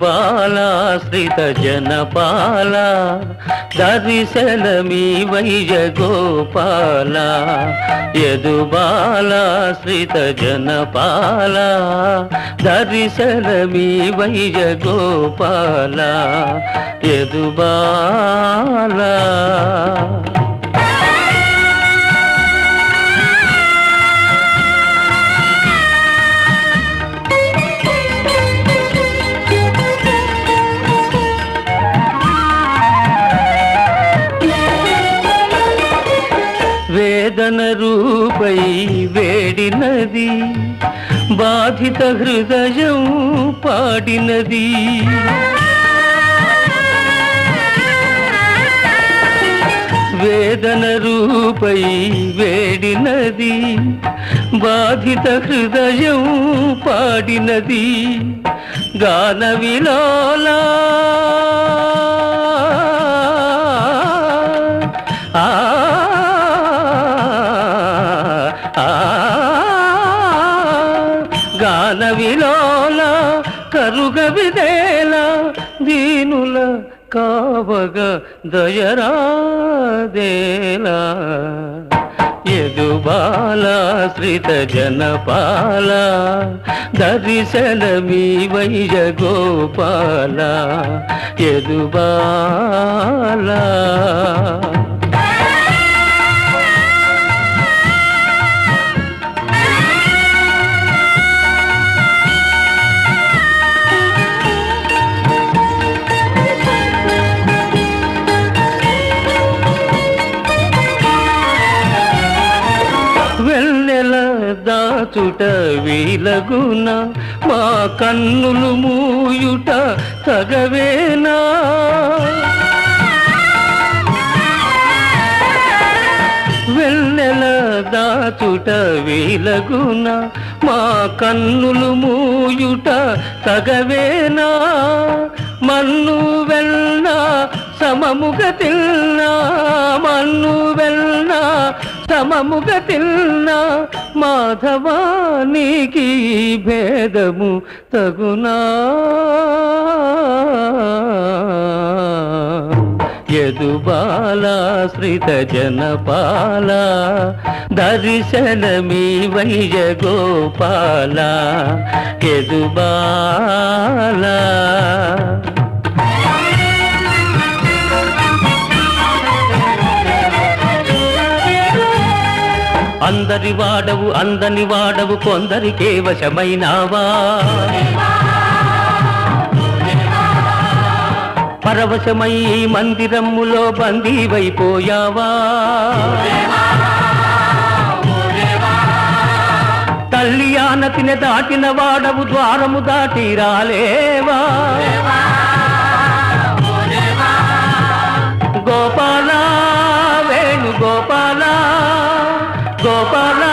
బాలాశ్రిత జనపాల దర్శనమీ వైజ గోపాల యదుబాలాశ్రిత జనపాల దర్శనమీ వైజ గోపాల యదుబాల వేదన రూపై వేడినది బాధిత హృదయం పాడినది. వేదన రూపై వేడినది బాధిత హృదయం పాడినది. గాన విలాలా గాన విలోల కరుగ విదేల దీనుల కావగ దయరాదేలా. ఎదుబాల శ్రిత జనపాల దర్శనమీ వైజ గోపాల. ఎదుబాల దాచుట వీలగున? మా కన్నులు మూయుట తగవేనా? వెన్నెల దాచుట వీలగున? మా కన్నులు మూయుట తగవేనా? మన్ను వెళ్ళ సమముగ తిన్నా మన్ను వెళ్ళ సమముగ తిన్న మాధవా నీకి భేదము తగునా. యదుబాలాశ్రిత జనపాల దర్శనమీ వైజ గోపాల. యదుబాలా అందరి వాడవు అందని వాడవు కొందరికే వశమైనావా? పరవశమై మందిరములో బందీవైపోయావా? తల్లి ఆనతిని దాటిన వాడవు ద్వారము దాటి రాలేవా? গোপাল